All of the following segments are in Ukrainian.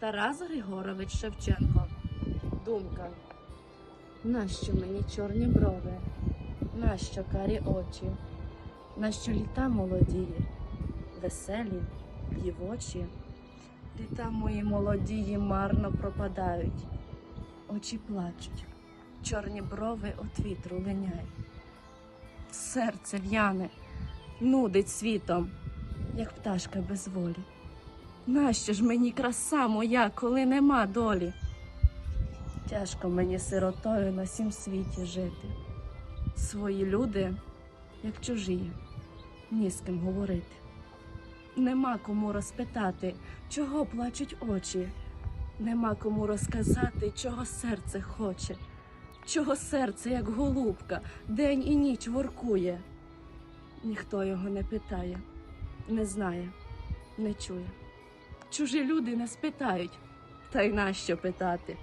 Тарас Григорович Шевченко. Думка. Нащо мені чорні брови? Нащо карі очі? Нащо літа молодії, веселі, дівочі? Літа мої молодії марно пропадають, очі плачуть, чорні брови от вітру линяють. Серце в'яне, нудить світом, як пташка без волі. Нащо ж мені краса моя, коли нема долі? Тяжко мені сиротою на сім світі жити. Свої люди, як чужі, ні з ким говорити. Нема кому розпитати, чого плачуть очі. Нема кому розказати, чого серце хоче, чого серце, як голубка, день і ніч воркує. Ніхто його не питає, не знає, не чує. Чужі люди не спитають, та й нащо питати?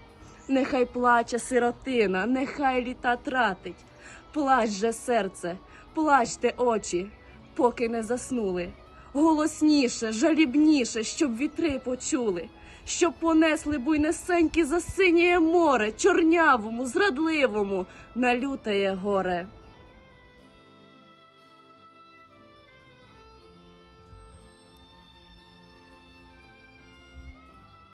Нехай плаче сиротина, нехай літа тратить. Плач же серце, плачте очі, поки не заснули. Голосніше, жалібніше, щоб вітри почули, щоб понесли буйнесенькі за синє море, чорнявому, зрадливому, налютає горе.